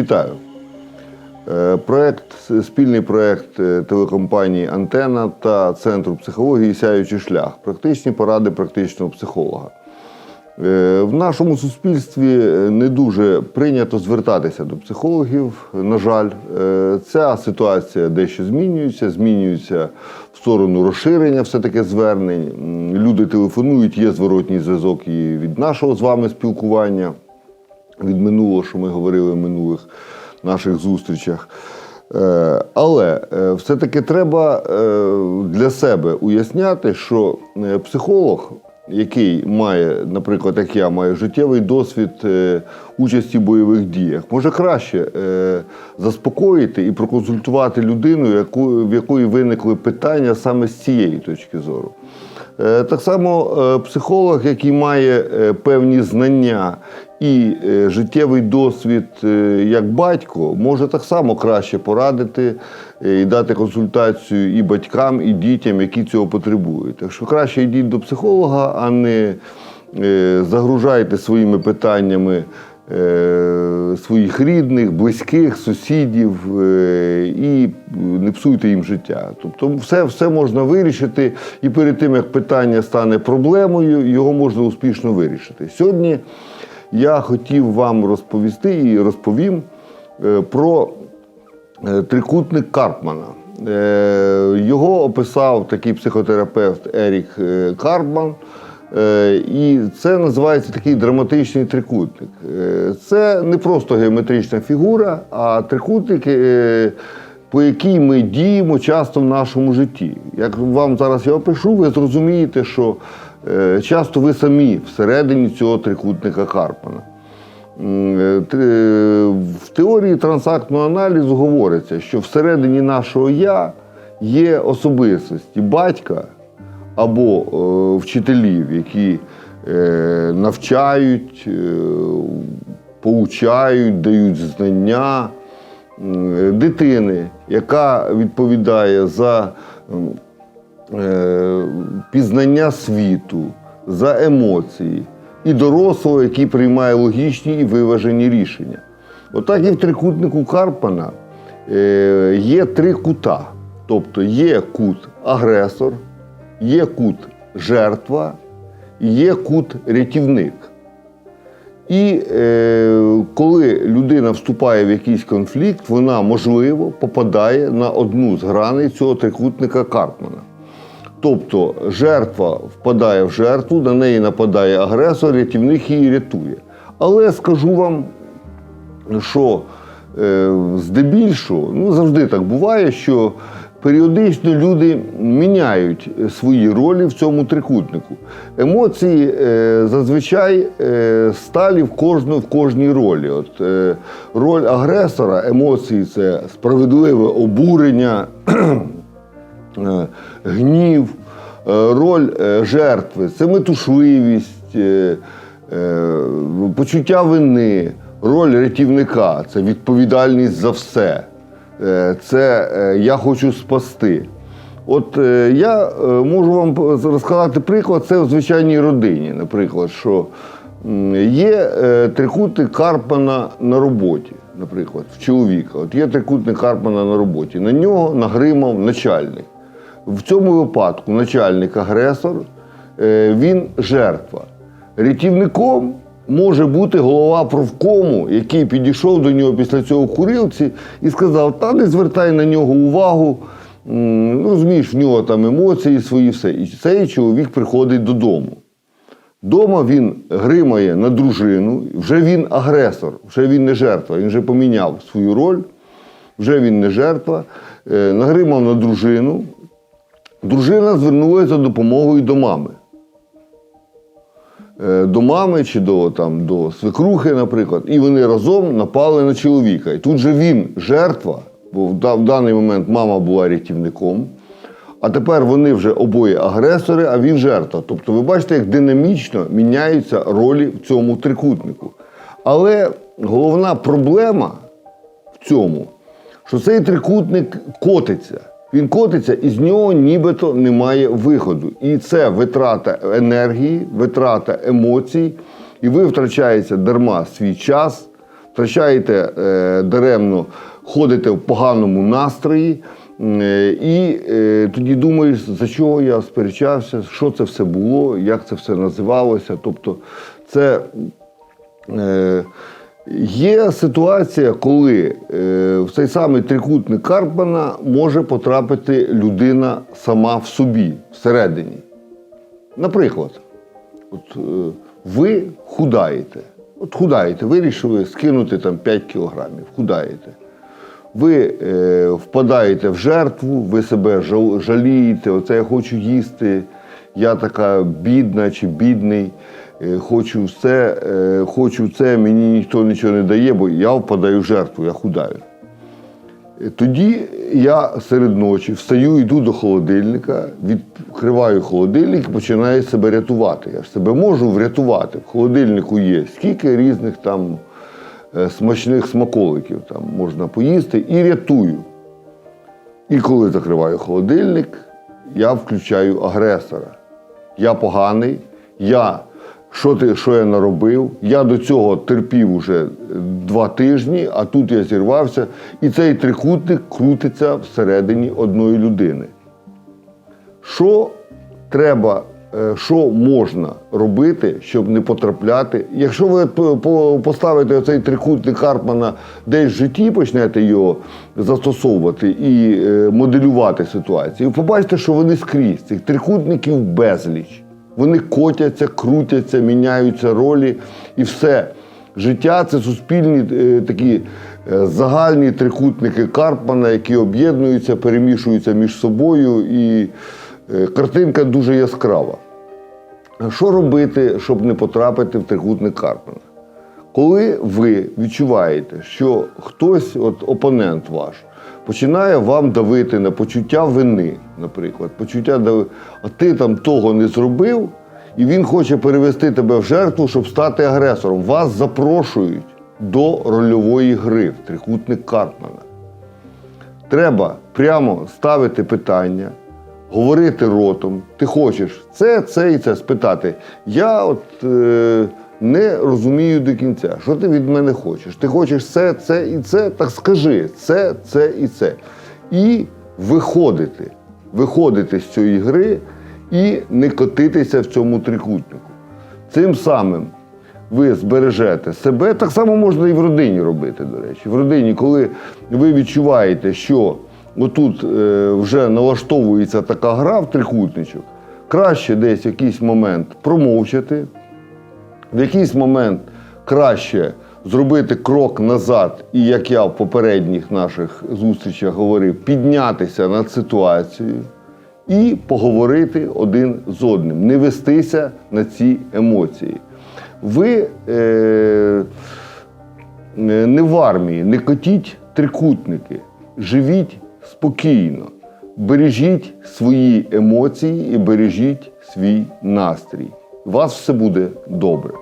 Вітаю. Е, Проект, спільний проект е, телекомпанії Антена та Центру психології Сяючий шлях. Практичні поради практичного психолога. Е, В нашому суспільстві не дуже прийнято звертатися до психологів. На жаль, ця ситуація дещо змінюється, змінюється в сторону розширення все-таки звернень. Люди телефонують, є зворотній зв'язок і від нашого з вами спілкування від минулого, що ми говорили в минулих наших зустрічах. Е, Але е, все-таки треба е, для себе уясняти, що психолог, який має, наприклад, як я маю життєвий досвід участі в бойових діях, може краще заспокоїти і проконсультувати людину, в якої виникли питання саме з цієї точки зору. Так само психолог, який має певні знання і е, життєвий досвід е, як батько, може так само краще порадити е, і дати консультацію і батькам, і дітям, які цього потребують. Так що краще йдіть до психолога, а не загружайте своїми питаннями своїх рідних, близьких, сусідів і не псуйте їм життя. Тобто, все, все можна вирішити, і перед тим як питання стане проблемою, його можна успішно вирішити. Сьогодні я хотів вам розповісти і розповім е, про е, трикутник Карпмана. Е, Його описав такий психотерапевт Ерік Карпман. І це називається такий драматичний трикутник. Це не просто геометрична фігура, а трикутник, по якій ми діємо часто в нашому житті. Як вам зараз я опишу, ви зрозумієте, що е, часто ви самі всередині цього трикутника Карпмана. М, е, В теорії трансактного аналізу говориться, що всередині нашого я є особистості батька або е, вчителів, які е, навчають, е, поучають, дають знання е, дитини, яка відповідає за е, пізнання світу, за емоції, і дорослого, який приймає логічні і виважені рішення. Отак і в трикутнику Карпана е, є три кута. Тобто є кут агресор, є кут жертва, є кут рятівник. І е, коли людина вступає в якийсь конфлікт, вона можливо попадає на одну з граней цього трикутника Карпмана. Тобто жертва впадає в жертву, на неї нападає агресор, рятівник її рятує. Але скажу вам, що е, здебільшого, ну завжди так буває, що періодично люди міняють свої ролі в цьому трикутнику. Емоції е, зазвичай е, сталі в, кожну, в кожній ролі. От, е, роль агресора, емоції це справедливе обурення. е, гнів, е, роль е, жертви, це метушливість, е, е, почуття вини, роль рятівника це відповідальність за все. Е, Це е, я хочу спасти. От е, я можу вам розказати приклад, це в звичайній родині, наприклад, що є трикутник Карпана на роботі, наприклад, в чоловіка. От є трикутник Карпана на роботі. На нього нагримав начальник. В цьому випадку начальник агресор, він жертва. Рятівником може бути голова профкому, який підійшов до нього після цього курилці і сказав: та не звертай на нього увагу. Ну, розумієш, в нього там емоції свої, все. І цей чоловік приходить додому. Дома він гримає на дружину, вже він агресор, вже він не жертва, він вже поміняв свою роль, вже він не жертва, е, нагримав на дружину. Дружина звернулася за допомогою до мами. Е, До мами чи до, там, до свекрухи, наприклад, і вони разом напали на чоловіка. І тут же він жертва, бо в в даний момент мама була рятівником, а тепер вони вже обоє агресори, а він жертва. Тобто, ви бачите, як динамічно міняються ролі в цьому трикутнику. Але головна проблема в цьому, що цей трикутник котиться. Він котиться і з нього нібито немає виходу. І це витрата енергії, витрата емоцій, і ви втрачаєте дарма свій час, втрачаєте е, даремно, ходите в поганому настрої. е, І е, тоді думаєш, за чого я сперечався, що це все було, як це все називалося. Тобто, це е, є ситуація, коли е, в цей самий трикутник Карпмана може потрапити людина сама в собі, всередині. Наприклад, от, е, ви худаєте. От худаєте, вирішили скинути там 5 кілограмів, худаєте. Ви е, впадаєте в жертву, ви себе жал- жалієте, оце я хочу їсти, я така бідна чи бідний, хочу це, е, хочу це, мені ніхто нічого не дає, бо я впадаю в жертву, я худаю. Е, Тоді я серед ночі встаю, йду до холодильника, відкриваю холодильник і починаю себе рятувати. Я ж себе можу врятувати. В холодильнику є скільки різних там е, смачних смаколиків там можна поїсти і рятую. І коли закриваю холодильник, я включаю агресора. Я поганий, я що, ти, що я наробив? Я до цього терпів уже два тижні, а тут я зірвався, і цей трикутник крутиться всередині одної людини. Що треба, е, що можна робити, щоб не потрапляти? Якщо ви по- по- поставите оцей трикутник Карпмана десь в житті, почнете його застосовувати і е, моделювати ситуацію, побачите, що вони скрізь цих трикутників безліч. Вони котяться, крутяться, міняються ролі і все. Життя це суспільні е, такі е, загальні трикутники Карпмана, які об'єднуються, перемішуються між собою, і е, картинка дуже яскрава. Що робити, щоб не потрапити в трикутник Карпмана? Коли ви відчуваєте, що хтось, от опонент ваш, починає вам давити на почуття вини, наприклад, почуття а ти там того не зробив, і він хоче перевести тебе в жертву, щоб стати агресором. Вас запрошують до рольової гри в трикутник Карпмана. Треба прямо ставити питання, говорити ротом. Ти хочеш це, це і це спитати. Я от е, не розумію до кінця, що ти від мене хочеш. Ти хочеш це, це і це, так скажи це, це і це. І виходити, виходити з цієї гри і не котитися в цьому трикутнику. Цим самим ви збережете себе. Так само можна і в родині робити, до речі. В родині, коли ви відчуваєте, що отут е, вже налаштовується така гра в трикутничок, краще десь якийсь момент промовчати, в якийсь момент краще зробити крок назад, і як я в попередніх наших зустрічах говорив, піднятися над ситуацією і поговорити один з одним, не вестися на ці емоції. Ви е, не в армії, не котіть трикутники, живіть спокійно, бережіть свої емоції і бережіть свій настрій. Вас все буде добре.